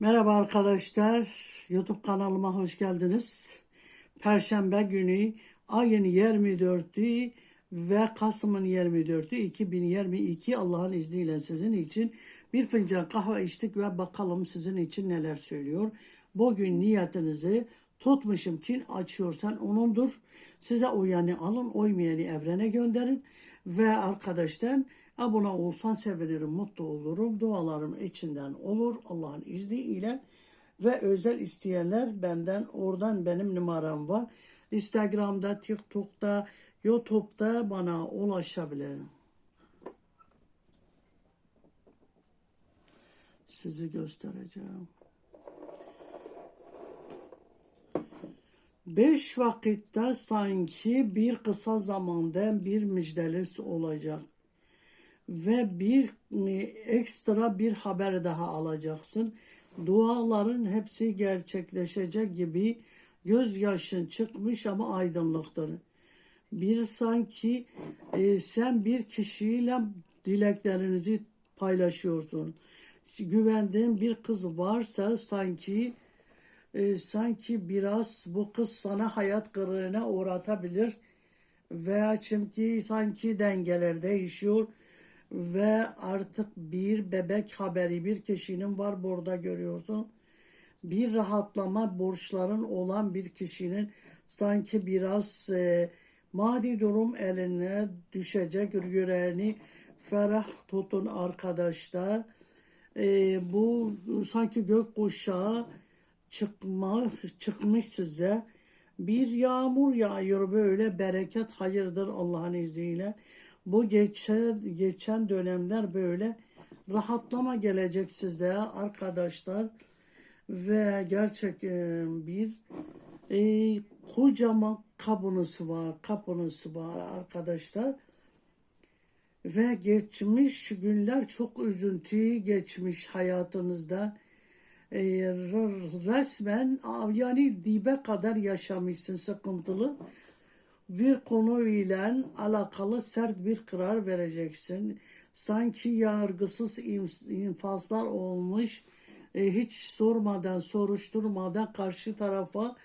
Merhaba arkadaşlar. YouTube kanalıma hoş geldiniz. Perşembe günü ayın 24'ü ve Kasım'ın 24'ü 2022 Allah'ın izniyle sizin için bir fincan kahve içtik ve bakalım sizin için neler söylüyor. Bugün niyetinizi tutmuşum kim açıyorsan onundur. Size uyanı alın, uymayanı evrene gönderin. Ve arkadaşlar abone olsan sevinirim, mutlu olurum. Dualarım içinden olur Allah'ın izniyle. Ve özel isteyenler benden oradan benim numaram var. Instagram'da, TikTok'ta, YouTube'da bana ulaşabilir. Sizi göstereceğim. Beş vakitte sanki bir kısa zamanda bir müjdeli olacak ve bir ekstra bir haber daha alacaksın. Duaların hepsi gerçekleşecek gibi gözyaşın çıkmış ama aydınlıktır. Bir sanki e, sen bir kişiyle dileklerinizi paylaşıyorsun. Güvendiğin bir kız varsa sanki e, sanki biraz bu kız sana hayat kırığına uğratabilir veya çünkü sanki dengeler değişiyor ve artık bir bebek haberi bir kişinin var burada görüyorsun. Bir rahatlama borçların olan bir kişinin sanki biraz e, maddi durum eline düşecek yüreğini ferah tutun arkadaşlar. E, bu sanki gök kuşağı çıkma, çıkmış size. Bir yağmur yağıyor böyle bereket hayırdır Allah'ın izniyle. Bu geçen, geçen dönemler böyle rahatlama gelecek size arkadaşlar. Ve gerçek e, bir e, kocaman kapınız var, kapınız var arkadaşlar. Ve geçmiş günler çok üzüntüyü geçmiş hayatınızda e, resmen yani dibe kadar yaşamışsın sıkıntılı bir konuyla alakalı sert bir karar vereceksin. Sanki yargısız infazlar olmuş, e, hiç sormadan, soruşturmadan karşı tarafa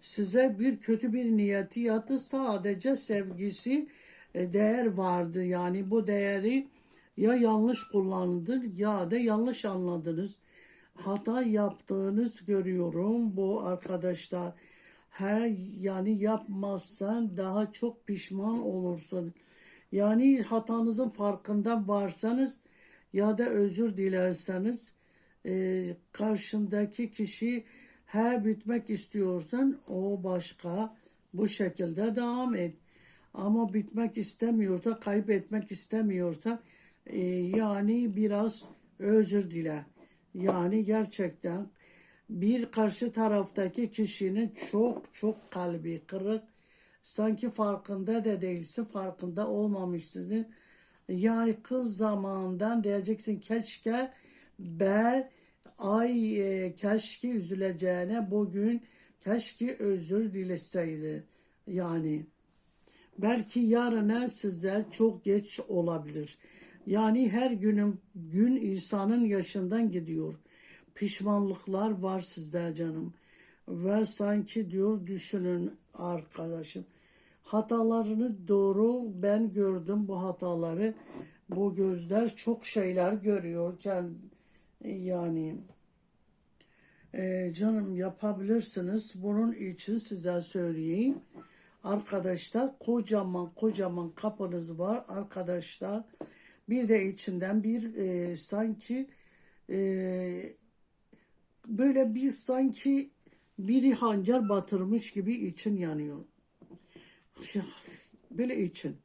size bir kötü bir niyeti yattı. Sadece sevgisi e, değer vardı. Yani bu değeri ya yanlış kullandınız ya da yanlış anladınız hata yaptığınız görüyorum bu arkadaşlar. Her yani yapmazsan daha çok pişman olursun. Yani hatanızın farkında varsanız ya da özür dilerseniz e, karşındaki kişi he bitmek istiyorsan o başka bu şekilde devam et. Ama bitmek istemiyorsa, kaybetmek istemiyorsa e, yani biraz özür dile. Yani gerçekten bir karşı taraftaki kişinin çok çok kalbi kırık. Sanki farkında da değilsin, farkında olmamışsın. Yani kız zamandan diyeceksin keşke ben ay e, keşke üzüleceğine bugün keşke özür dileseydi. Yani belki yarına size çok geç olabilir. Yani her günün gün insanın yaşından gidiyor. Pişmanlıklar var sizde canım. Ve sanki diyor düşünün arkadaşım. Hatalarını doğru ben gördüm bu hataları. Bu gözler çok şeyler görüyorken yani e, canım yapabilirsiniz. Bunun için size söyleyeyim. Arkadaşlar kocaman kocaman kapınız var arkadaşlar. Bir de içinden bir e, sanki e, böyle bir sanki biri hancar batırmış gibi için yanıyor. Böyle için.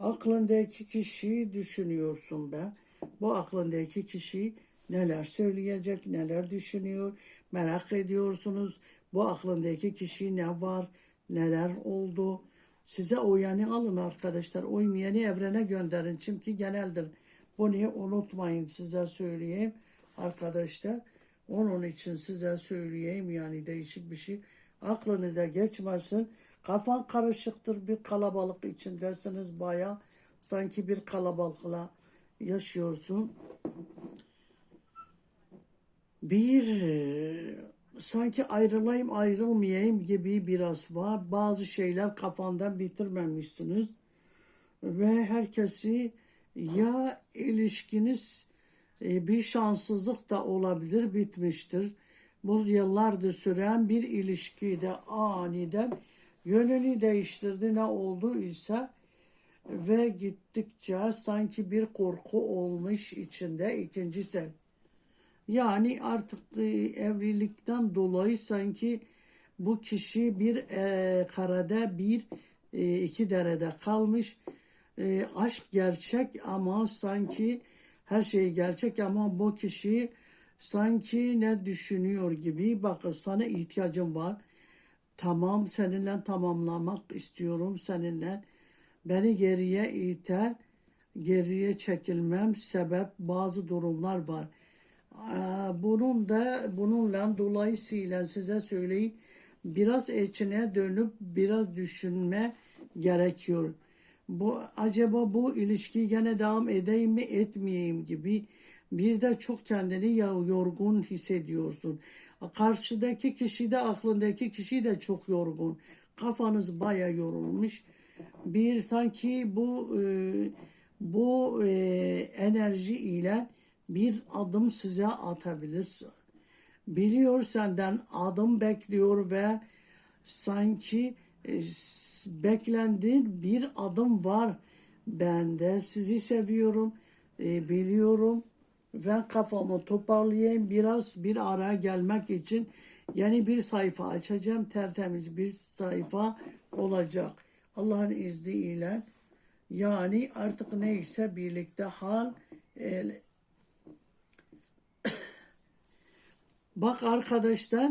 Aklındaki kişiyi düşünüyorsun be. Bu aklındaki kişi neler söyleyecek, neler düşünüyor, merak ediyorsunuz. Bu aklındaki kişi ne var, neler oldu. Size uyanı alın arkadaşlar. Uymayanı evrene gönderin. Çünkü geneldir. Bunu unutmayın size söyleyeyim arkadaşlar. Onun için size söyleyeyim yani değişik bir şey. Aklınıza geçmesin. Kafan karışıktır bir kalabalık içindesiniz baya. Sanki bir kalabalıkla yaşıyorsun. bir sanki ayrılayım ayrılmayayım gibi biraz var. Bazı şeyler kafandan bitirmemişsiniz ve herkesi ya ilişkiniz bir şanssızlık da olabilir bitmiştir. Bu yıllardır süren bir ilişkide aniden yönünü değiştirdi ne olduysa ve gittikçe sanki bir korku olmuş içinde ikinci sen. Yani artık e, evlilikten dolayı sanki bu kişi bir e, karada bir e, iki derede kalmış. E, aşk gerçek ama sanki her şey gerçek ama bu kişi sanki ne düşünüyor gibi bakın sana ihtiyacım var. Tamam seninle tamamlamak istiyorum seninle. Beni geriye iter, geriye çekilmem sebep bazı durumlar var. Bunun da bununla dolayısıyla size söyleyeyim biraz içine dönüp biraz düşünme gerekiyor. Bu acaba bu ilişki gene devam edeyim mi etmeyeyim gibi bir de çok kendini yorgun hissediyorsun. Karşıdaki kişi de aklındaki kişi de çok yorgun. Kafanız baya yorulmuş. Bir sanki bu e, bu e, enerji ile bir adım size atabilir. Biliyor senden adım bekliyor ve sanki e, beklendiğin bir adım var. Ben de sizi seviyorum, e, biliyorum. Ben kafamı toparlayayım biraz bir araya gelmek için yeni bir sayfa açacağım. Tertemiz bir sayfa olacak. Allah'ın izniyle yani artık neyse birlikte hal el, Bak arkadaşlar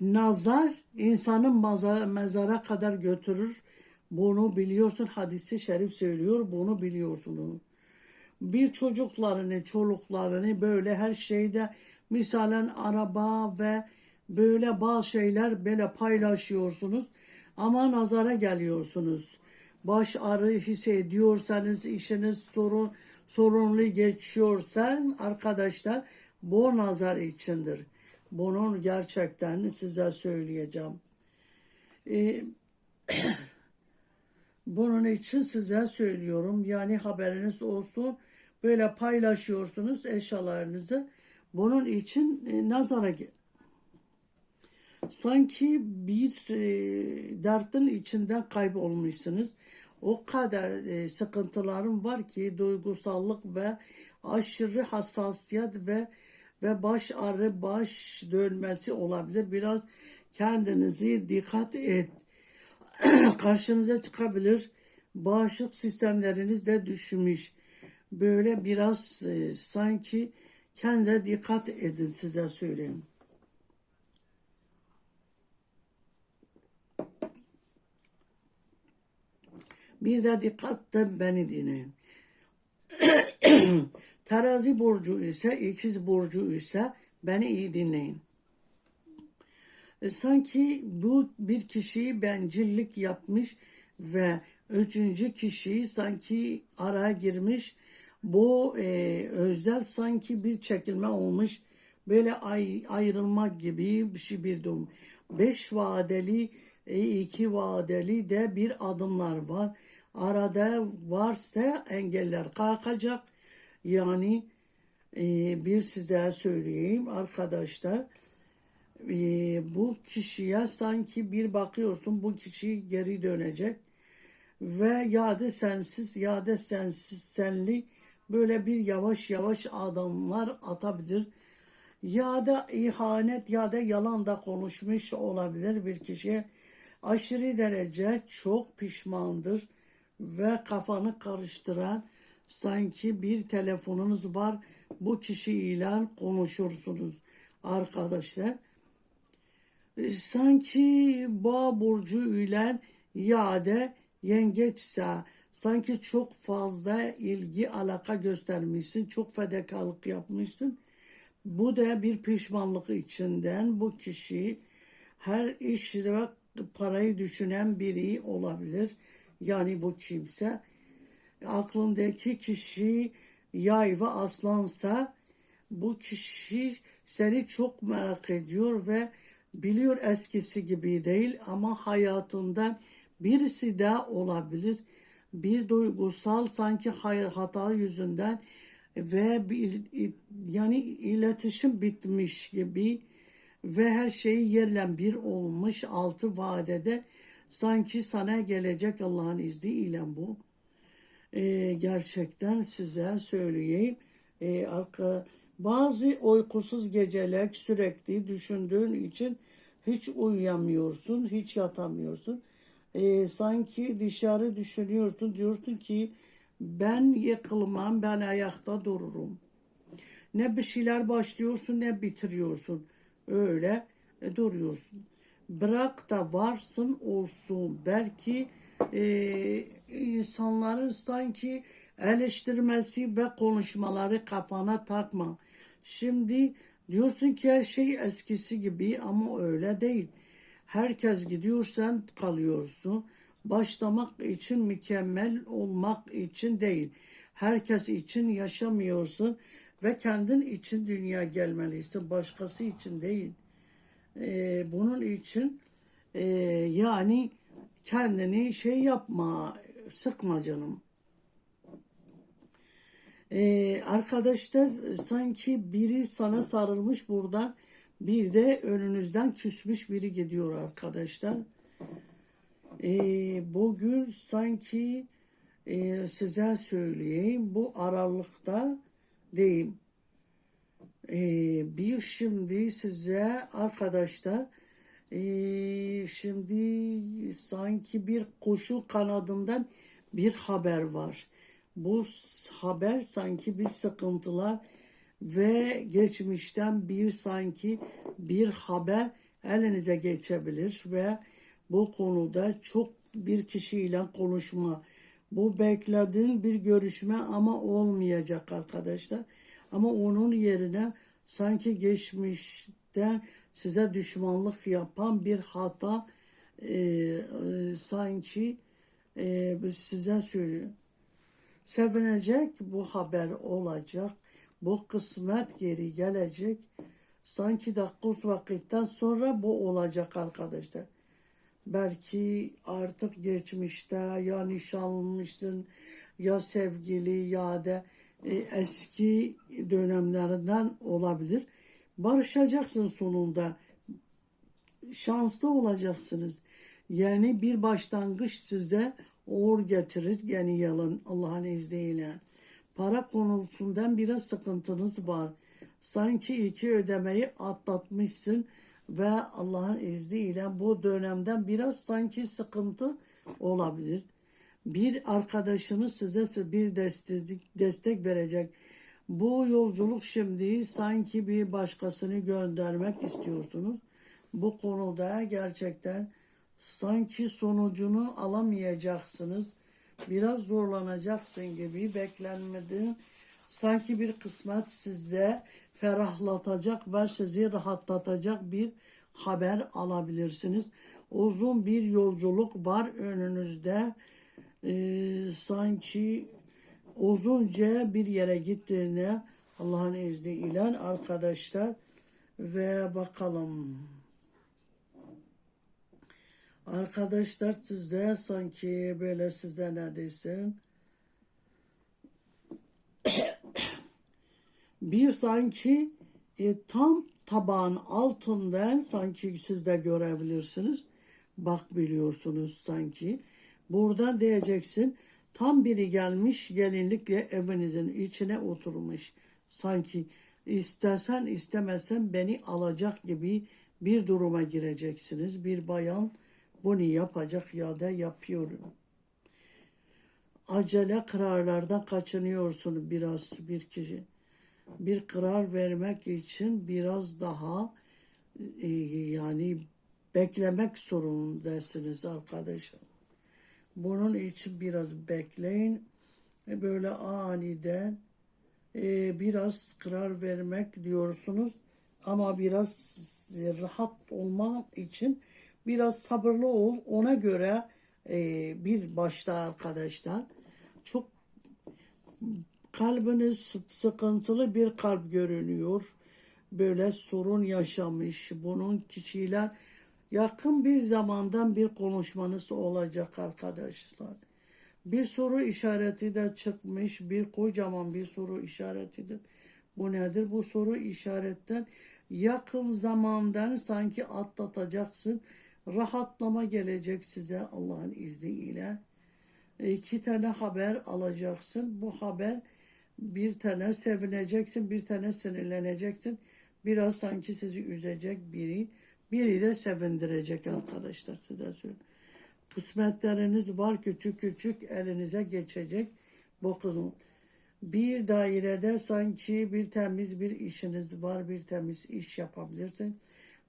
nazar insanın maza- mezara kadar götürür. Bunu biliyorsun hadisi şerif söylüyor bunu biliyorsunuz. Bir çocuklarını çoluklarını böyle her şeyde misalen araba ve böyle bazı şeyler böyle paylaşıyorsunuz ama nazara geliyorsunuz. Baş ağrı hissediyorsanız işiniz sorun sorunlu geçiyorsa arkadaşlar bu nazar içindir. Bunun gerçekten size söyleyeceğim. Ee, bunun için size söylüyorum. Yani haberiniz olsun. Böyle paylaşıyorsunuz eşyalarınızı. Bunun için e, nazara. Sanki bir e, dertin içinden kaybolmuşsunuz. O kadar e, sıkıntılarım var ki duygusallık ve aşırı hassasiyet ve ve baş ağrı, baş dönmesi olabilir. Biraz kendinizi dikkat et. karşınıza çıkabilir. Bağışıklık sistemleriniz de düşmüş. Böyle biraz e, sanki kendine dikkat edin size söyleyeyim. Bir de dikkatle beni dinleyin. Terazi burcu ise, ikiz burcu ise beni iyi dinleyin. E, sanki bu bir kişiyi bencillik yapmış ve üçüncü kişi sanki araya girmiş. Bu e, özel sanki bir çekilme olmuş. Böyle ay, ayrılmak gibi bir şey bir durum. Beş vadeli, e, iki vadeli de bir adımlar var. Arada varsa engeller kalkacak. Yani e, bir size söyleyeyim arkadaşlar e, bu kişiye sanki bir bakıyorsun bu kişi geri dönecek ve ya da sensiz ya da sensiz senli böyle bir yavaş yavaş adımlar atabilir. Ya da ihanet ya da yalan da konuşmuş olabilir bir kişiye. Aşırı derece çok pişmandır ve kafanı karıştıran sanki bir telefonunuz var. Bu kişiyle konuşursunuz arkadaşlar. E, sanki boğa burcu ile ya da yengeçse sanki çok fazla ilgi alaka göstermişsin, çok fedakarlık yapmışsın. Bu da bir pişmanlık içinden bu kişi her iş ve parayı düşünen biri olabilir. Yani bu kimse aklındaki kişi yay ve aslansa bu kişi seni çok merak ediyor ve biliyor eskisi gibi değil ama hayatından birisi de olabilir. Bir duygusal sanki hata yüzünden ve bir yani iletişim bitmiş gibi ve her şey yerle bir olmuş altı vadede sanki sana gelecek Allah'ın izniyle bu. Ee, gerçekten size söyleyeyim. Ee, arka, bazı uykusuz geceler sürekli düşündüğün için hiç uyuyamıyorsun, hiç yatamıyorsun. Ee, sanki dışarı düşünüyorsun, diyorsun ki ben yıkılmam, ben ayakta dururum. Ne bir şeyler başlıyorsun ne bitiriyorsun. Öyle e, duruyorsun. Bırak da varsın olsun. Belki e, insanların sanki eleştirmesi ve konuşmaları kafana takma. Şimdi diyorsun ki her şey eskisi gibi ama öyle değil. Herkes gidiyor sen kalıyorsun. Başlamak için mükemmel olmak için değil. Herkes için yaşamıyorsun ve kendin için dünya gelmelisin. Başkası için değil. Ee, bunun için e, yani kendini şey yapma, sıkma canım. Ee, arkadaşlar sanki biri sana sarılmış buradan bir de önünüzden küsmüş biri gidiyor arkadaşlar. Ee, bugün sanki e, size söyleyeyim bu aralıkta diyeyim. Ee, bir şimdi size arkadaşlar ee, şimdi sanki bir kuşu kanadından bir haber var. Bu haber sanki bir sıkıntılar ve geçmişten bir sanki bir haber elinize geçebilir ve bu konuda çok bir kişiyle konuşma. Bu beklediğin bir görüşme ama olmayacak arkadaşlar. Ama onun yerine sanki geçmişten size düşmanlık yapan bir hata e, e, sanki e, size söylüyor. Sevinecek bu haber olacak. Bu kısmet geri gelecek. Sanki dakika vakitten sonra bu olacak arkadaşlar. Belki artık geçmişte ya nişanlısın ya sevgili ya da eski dönemlerinden olabilir. Barışacaksın sonunda. Şanslı olacaksınız. Yani bir başlangıç size uğur getirir. Yani yalan Allah'ın izniyle. Para konusundan biraz sıkıntınız var. Sanki iki ödemeyi atlatmışsın ve Allah'ın izniyle bu dönemden biraz sanki sıkıntı olabilir. Bir arkadaşınız size bir destek, destek verecek. Bu yolculuk şimdi sanki bir başkasını göndermek istiyorsunuz. Bu konuda gerçekten sanki sonucunu alamayacaksınız. Biraz zorlanacaksın gibi beklenmediğin sanki bir kısmet size ferahlatacak ve sizi rahatlatacak bir haber alabilirsiniz. Uzun bir yolculuk var önünüzde. Ee, sanki uzunca bir yere gittiğine Allah'ın izniyle arkadaşlar ve bakalım. Arkadaşlar sizde sanki böyle size ne desin? bir sanki e, tam tabağın altından sanki siz de görebilirsiniz. Bak biliyorsunuz sanki. Buradan diyeceksin tam biri gelmiş gelinlikle evinizin içine oturmuş. Sanki istesen istemesen beni alacak gibi bir duruma gireceksiniz. Bir bayan bunu yapacak ya da yapıyor. Acele kararlardan kaçınıyorsun biraz bir kişi. Bir karar vermek için biraz daha e, yani beklemek zorundasınız arkadaşlar. Bunun için biraz bekleyin. E, Böyle aniden e, biraz karar vermek diyorsunuz. Ama biraz rahat olmak için biraz sabırlı ol. Ona göre e, bir başta arkadaşlar çok Kalbiniz sıkıntılı bir kalp görünüyor. Böyle sorun yaşamış. Bunun kişiler yakın bir zamandan bir konuşmanız olacak arkadaşlar. Bir soru işareti de çıkmış. Bir kocaman bir soru işaretidir. Bu nedir? Bu soru işaretten yakın zamandan sanki atlatacaksın. Rahatlama gelecek size Allah'ın izniyle. İki tane haber alacaksın. Bu haber bir tane sevineceksin, bir tane sinirleneceksin. Biraz sanki sizi üzecek biri, biri de sevindirecek arkadaşlar size söyleyeyim. Kısmetleriniz var küçük küçük elinize geçecek kızım. Bir dairede sanki bir temiz bir işiniz var, bir temiz iş yapabilirsin.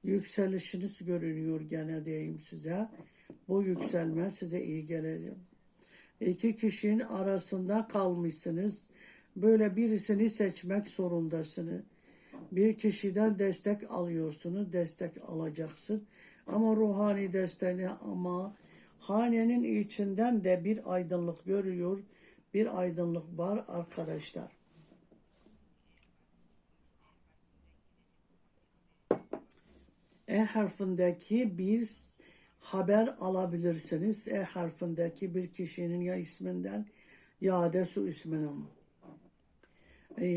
Yükselişiniz görünüyor gene diyeyim size. Bu yükselme size iyi gelecek. İki kişinin arasında kalmışsınız. Böyle birisini seçmek zorundasınız. Bir kişiden destek alıyorsunuz, destek alacaksın. Ama ruhani desteğini ama hanenin içinden de bir aydınlık görüyor. Bir aydınlık var arkadaşlar. E harfindeki bir haber alabilirsiniz. E harfindeki bir kişinin ya isminden ya da su isminden. E,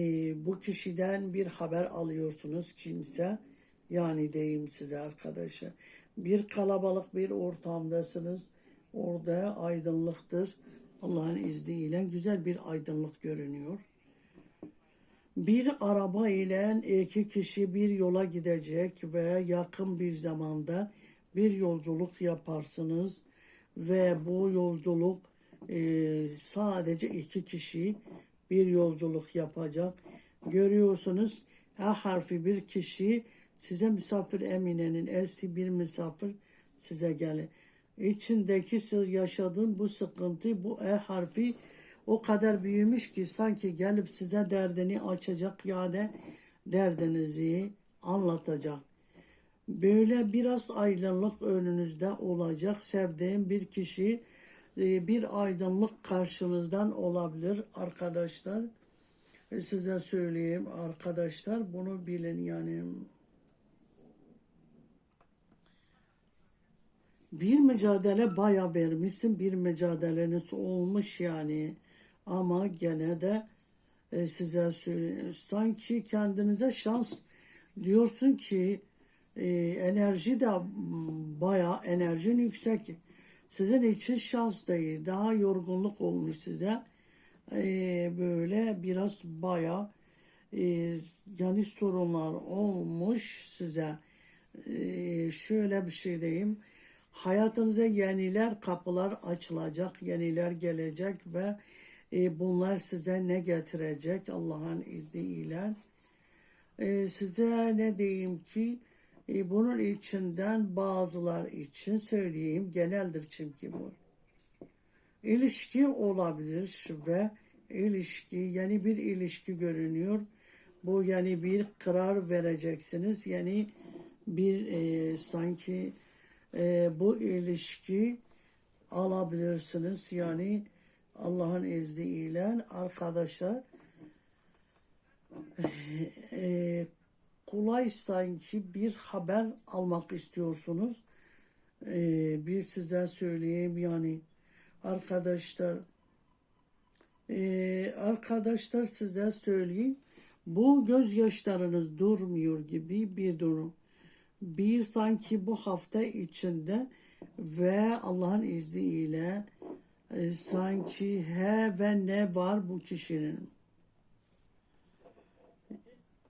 bu kişiden bir haber alıyorsunuz kimse. Yani diyeyim size arkadaşlar. Bir kalabalık bir ortamdasınız. Orada aydınlıktır. Allah'ın izniyle güzel bir aydınlık görünüyor. Bir araba ile iki kişi bir yola gidecek ve yakın bir zamanda bir yolculuk yaparsınız ve bu yolculuk e, sadece iki kişi bir yolculuk yapacak. Görüyorsunuz A harfi bir kişi size misafir eminenin esi bir misafir size gelir. İçindeki yaşadığın bu sıkıntı bu E harfi o kadar büyümüş ki sanki gelip size derdini açacak ya da derdinizi anlatacak. Böyle biraz aydınlık önünüzde olacak. Sevdiğim bir kişi bir aydınlık karşınızdan olabilir arkadaşlar. E, Size söyleyeyim arkadaşlar bunu bilin yani. Bir mücadele baya vermişsin. Bir mücadeleniz olmuş yani. Ama gene de e, size söyleyeyim. Sanki kendinize şans diyorsun ki e, enerji de baya enerjin yüksek. Sizin için şans değil. Daha yorgunluk olmuş size. E, böyle biraz baya e, yani sorunlar olmuş size. E, şöyle bir şey diyeyim. Hayatınıza yeniler kapılar açılacak, yeniler gelecek ve e, bunlar size ne getirecek Allah'ın izniyle. E, size ne diyeyim ki bunun içinden bazılar için söyleyeyim geneldir çünkü bu. İlişki olabilir ve ilişki yani bir ilişki görünüyor. Bu yani bir karar vereceksiniz. Yani bir e, sanki e, bu ilişki alabilirsiniz. Yani Allah'ın izniyle arkadaşlar e, kolay sanki bir haber almak istiyorsunuz. E, bir size söyleyeyim yani arkadaşlar e, arkadaşlar size söyleyeyim. Bu gözyaşlarınız durmuyor gibi bir durum. Bir sanki bu hafta içinde ve Allah'ın izniyle e, sanki he ve ne var bu kişinin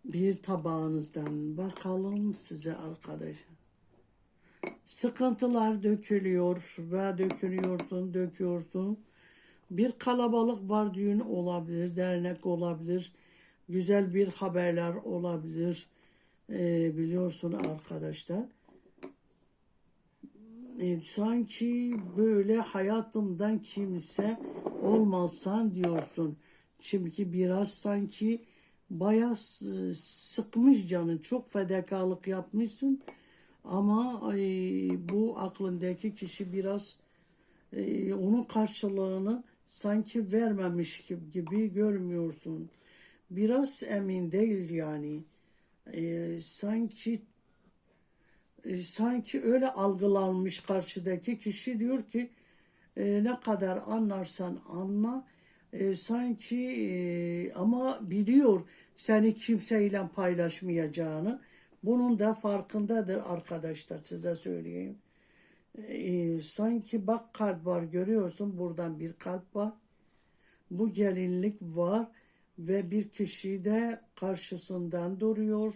bir tabağınızdan bakalım size arkadaş. Sıkıntılar dökülüyor ve dökülüyorsun, döküyorsun. Bir kalabalık var düğün olabilir, dernek olabilir, güzel bir haberler olabilir e, biliyorsun arkadaşlar. E, sanki böyle hayatımdan kimse olmazsan diyorsun. Çünkü biraz sanki bayağı sıkmış canın. Çok fedakarlık yapmışsın. Ama ay, bu aklındaki kişi biraz e, onun karşılığını sanki vermemiş gibi, görmüyorsun. Biraz emin değil yani. Ee, sanki e, sanki öyle algılanmış karşıdaki kişi diyor ki e, ne kadar anlarsan anla e, sanki e, ama biliyor seni kimseyle paylaşmayacağını bunun da farkındadır arkadaşlar size söyleyeyim. E, sanki bak kalp var görüyorsun buradan bir kalp var. Bu gelinlik var ve bir kişi de karşısından duruyor.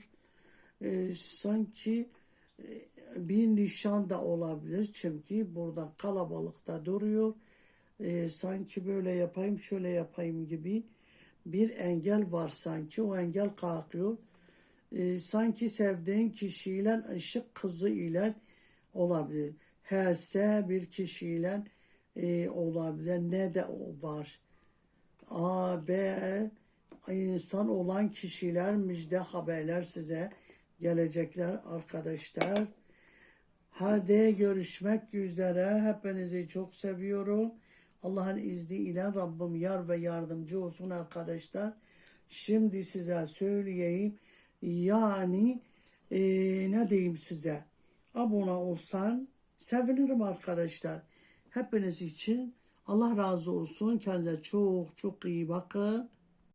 E, sanki e, bir nişan da olabilir çünkü buradan kalabalıkta duruyor. E, sanki böyle yapayım şöyle yapayım gibi bir engel var sanki o engel kalkıyor. E, sanki sevdiğin kişiyle ışık kızı ile olabilir. Helse bir kişiyle e, olabilir. Ne de o var. A, B insan olan kişiler müjde haberler size gelecekler arkadaşlar. Hadi görüşmek üzere. Hepinizi çok seviyorum. Allah'ın izniyle Rabbim yar ve yardımcı olsun arkadaşlar. Şimdi size söyleyeyim. Yani e, ne diyeyim size? Abone olsan sevinirim arkadaşlar. Hepiniz için Allah razı olsun. Kendinize çok çok iyi bakın.